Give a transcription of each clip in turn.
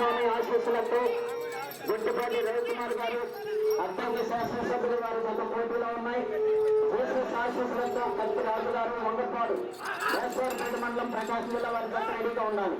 స్వామి ఆశీస్సులతో గుట్టిపాటి రవికుమార్ గారు అత్యంత శాసనసభ్యులు వారు గత పోటీలో ఉన్నాయి. జేసీఎస్ ఆశీస్సులతో కత్తి రాజు గారు మంగపాడు వేసవరపేట మండలం ప్రకాశం జిల్లా వారి గత రెడీగా ఉండాలి.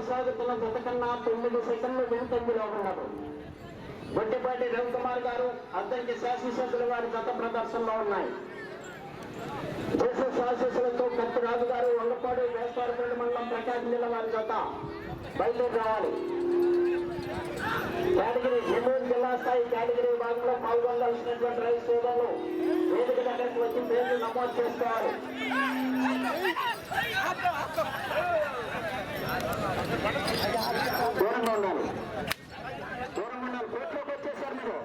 కొనసాగుతున్న జత కన్నా తొమ్మిది సెకండ్లు వెనుకంజలో ఉన్నారు బొడ్డిపాటి రవికుమార్ గారు అద్దంకి శాసనసభ్యుల వారి గత ప్రదర్శనలో ఉన్నాయి. దేశ శాసనసభలతో కత్తి రాజు గారు వంగపాడు వేస్తారపల్లి మండలం ప్రకాశం జిల్లా వారి జత బయలుదేరి రావాలి. కేటగిరీ నెల్లూరు జిల్లా స్థాయి కేటగిరీ విభాగంలో పాల్గొనాల్సినటువంటి రైతు సోదరులు వేదిక దగ్గరికి వచ్చి పేర్లు నమోదు చేసుకోవాలి. దూరంగా ఉండాలి దూరంగా ఉండాలి కోర్టులోకి వచ్చేసారు మీరు.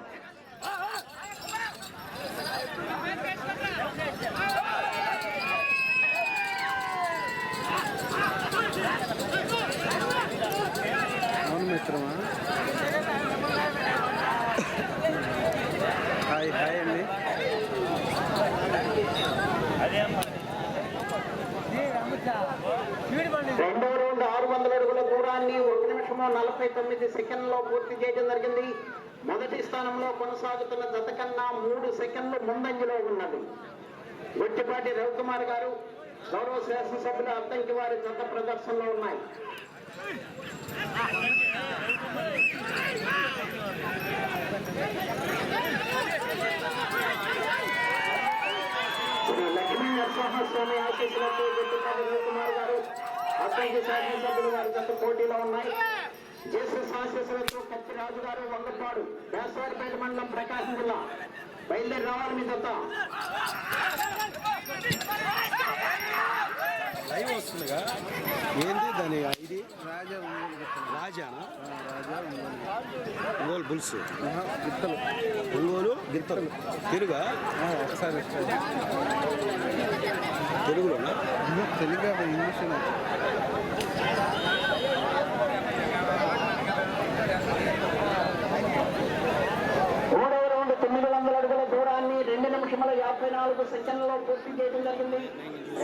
అవును మిత్రమా? హాయ్ హాయ్ అండి. రెండో రౌండ్ ఆరు వందల అడుగుల దూరాన్ని ఒక నిమిషము నలభై తొమ్మిది సెకండ్లో పూర్తి చేయడం జరిగింది. మొదటి స్థానంలో కొనసాగుతున్న జత కన్నా మూడు సెకండ్లు ముందంజలో ఉన్నది. గొట్టిపాటి రవికుమార్ గారు గౌరవ శాసనసభ్యులు అద్దంకి వారి జత ప్రదర్శనలో ఉన్నాయి. లక్ష్మీ నరసింహస్వామి ఆశీస్సులతో గొట్టిపాటి రవికుమార్ గారు అద్దంకి శాసనసభ్యులు వారి జత పోటీలో ఉన్నాయి. జేసీ ఆశీస్సులతో కత్తి రాజు గారు వంగపాడు వేసవారిపేట మండలం ప్రకాశం జిల్లా. బయలుదేరి రావాలి మీ జత. లైవ్ వస్తుందిగా. ఏంది దాని ఐడి? రాజా రాజానా? రాజా ఒంగోలు బుల్స్. గిత్తలు ఒంగోలు గిత్తలు. తెలుగా ఒకసారి తెలుగులోనా? తెలుగు ఇంగ్లీష్ మూడవ రౌండ్ తొమ్మిది వందల అడుగుల దూరాన్ని రెండు నిమిషముల యాభై నాలుగు సెకండ్లలో పూర్తి చేయడం జరిగింది.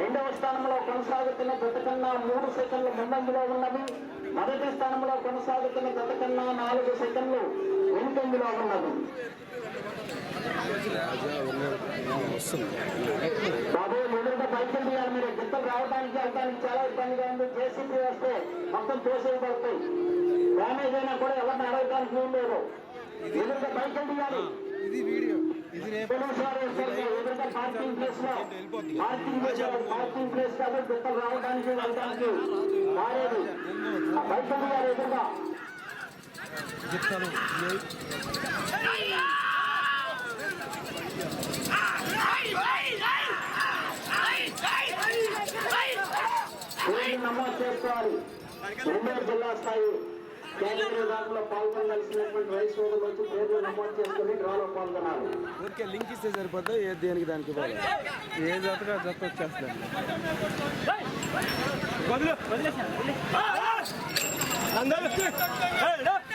రెండవ స్థానంలో కొనసాగుతున్న గత కన్నా మూడు సెకండ్లు ముందంజలో ఉన్నది. మొదటి స్థానంలో కొనసాగుతున్న గత కన్నా నాలుగు సెకండ్లు వెనుకంజలో ఉన్నది. బాబు ఎదురుగా బయటకు తీయాలి మీరు. గిత్తలు రావడానికి వెళ్ళడానికి చాలా ఇబ్బందిగా ఉంది. జేసీబీ వస్తే మొత్తం తోసేయబడతాయి. డ్యామేజ్ అయినా కూడా ఎవరిని అడగడానికి ఏం లేదు. ఎదురుగా బయటకు తీయాలి ఇది వీడియో. పార్కింగ్ ప్లేస్లో పార్కింగ్ పార్కింగ్ ప్లేస్ కాబట్టి గిత్తలు రావడానికి వెళ్ళడానికి మారేది. తీయాలి ఎదురుగా. గిత్తలు పేరు నమోదు చేసుకోవాలి రెండో జిల్లా స్థాయి కేంద్రీయ దాంట్లో పాల్గొనాల్సినటువంటి రైతు సోదరులు వచ్చి పేర్లు నమోదు చేసుకుని డ్రాలో పాల్గొనాలి ఊరికే లింక్ ఇస్తే సరిపోద్దా ఏ దేనికి దానికి ఇవ్వాలి ఏ జతగా జత వచ్చేస్తుంది నాలుగో రౌండ్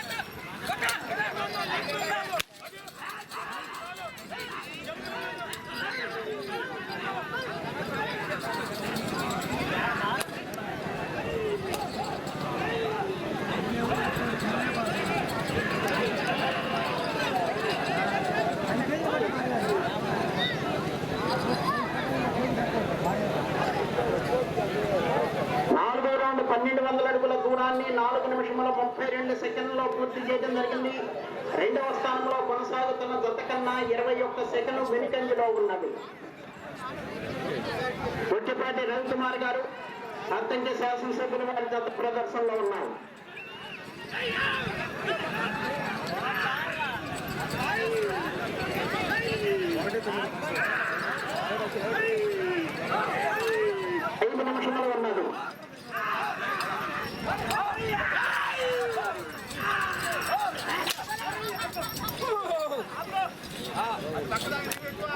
పన్నెండు వందల అడుగుల దూరాన్ని నాలుగు నిమిషముల ముప్పై రెండు సెకండ్లలో పూర్తి చేయడం జరిగింది. స్థానంలో కొనసాగుతున్న జత కన్నా ఇరవై ఒక్క సెకండ్ వెనుకంజలో ఉన్నది పుట్టిపాటి రవికుమార్ గారు అత్తంకి శాసనసభ్యులు వారి జత ప్రదర్శనలో ఉన్నారు Hey నిమిషములు ఉన్నది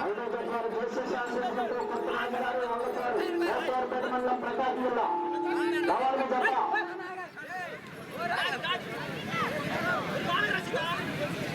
ఐదో జత వారు దేశ శాసనసభ్యులు కొత్త నాయకురాలు వంగతారు కోటవారిపేట మండలం ప్రకాశం జిల్లా కావాలి జత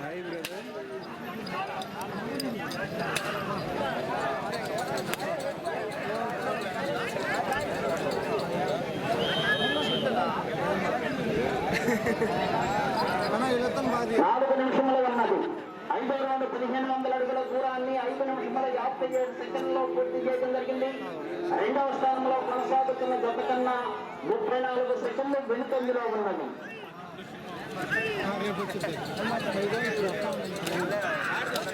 హాయ్ బ్రదర్ నాలుగు నిమిషముల ఉన్నది ఐదో రౌండ్ పదిహేను వందల అడుగుల దూరాన్ని ఐదు నిమిషముల యాభై ఏడు సెకండ్లో పూర్తి చేయడం జరిగింది. రెండవ స్థానంలో కొనసాగుతున్న జత కన్నా ముప్పై నాలుగు సెకండ్లు వెనుకంజలో ఉన్నది. పది రూపాయలు నరసింహారావు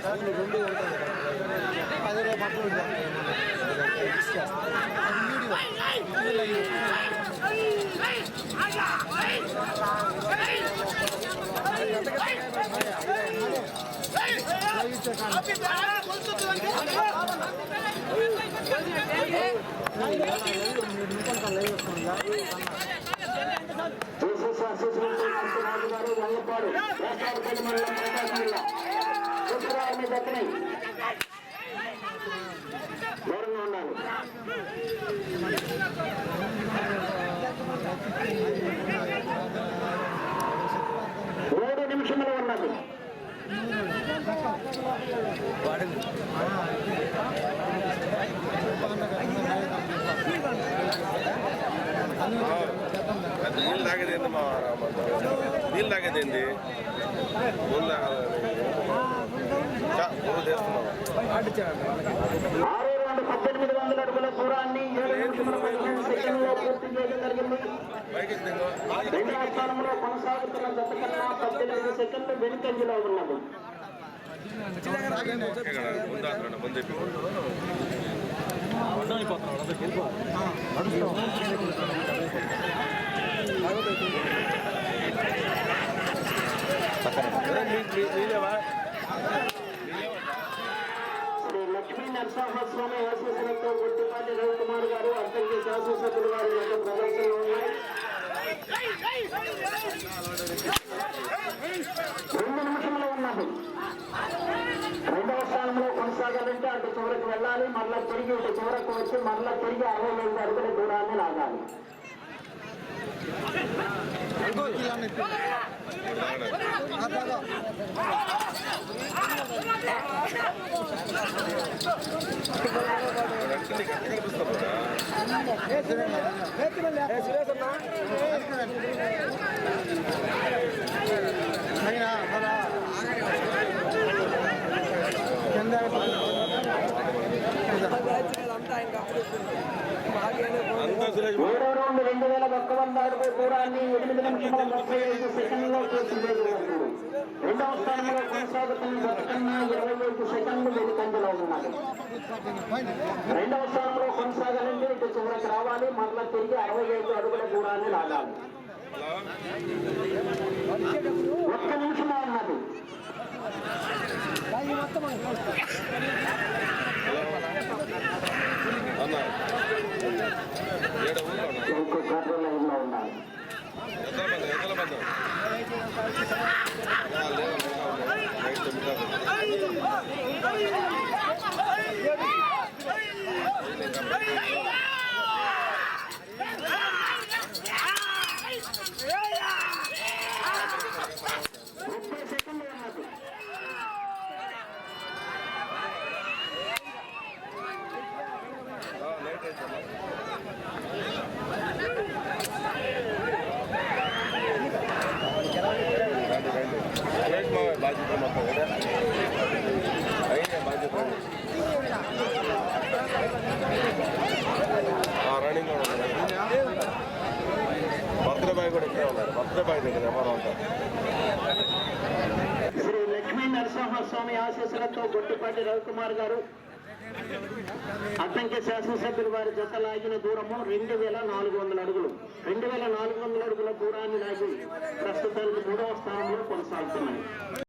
గారు వంగపాడు వేస్తారపేట మండలం ప్రకాశం జిల్లా చూసుకోవాలి మీ జతని దూరంగా ఉండాలి మూడు నిమిషములు ఉన్నది నీళ్ళు తాగేదేంది మా నీళ్ళు తాగేదేంది నీళ్ళు కొనసాగుతున్న కన్నా పద్దెనిమిది సెకండ్లు వెనుకంజలో ఉన్నది లక్ష్మీ నరసింహస్వామి ఆశీస్సులతో గుట్టిపాటి రవికుమార్ గారు అక్కడికి శాసనసభ్యులు వారి యొక్క ప్రదర్శనలు ఉన్నాయి రెండు నిమిషంలో ఉన్నది. రెండవ స్థానంలో కొనసాగాలంటే అటు చివరికి వెళ్ళాలి మరలా తిరిగి ఇటు చివరకు వచ్చి మరలా తిరిగి అరవై ఐదు అడుగుల దూరాన్ని లాగాలి. అంటే రౌండ్ రెండు వేల ఒక్క వంద దూరాన్ని ఎనిమిది ముప్పై ఐదు సెకండ్లో రెండవ స్థానంలో కొనసాగుతున్న ఇరవై ఐదు సెకండ్లు వెనుకంజలో రెండవ స్థానంలో కొనసాగాలంటే ఇటు చివరికి రావాలి మరలా తిరిగి అరవై ఐదు అడుగుల దూరాన్ని లాగాలి ఒక్క నిమిషమే ఉన్నది బాధ్యత మొత్తం కదా అయినా బాధ్యత ఆ, రన్నింగ్ కూడా కూడా ఇక్కడే ఉన్నారు బర్త్డే దగ్గర ఎవరు ఉంటారు శ్రీ లక్ష్మీ నరసింహస్వామి ఆశీస్సులతో గొట్టిపాటి రవికుమార్ గారు అసంఖ్య శాసనసభ్యులు వారి జత లాగిన దూరము రెండు వేల నాలుగు వందల అడుగులు. రెండు వేల నాలుగు వందల అడుగుల దూరాన్ని లాగి ప్రస్తుతానికి మూడవ స్థానంలో కొనసాగుతున్నాయి.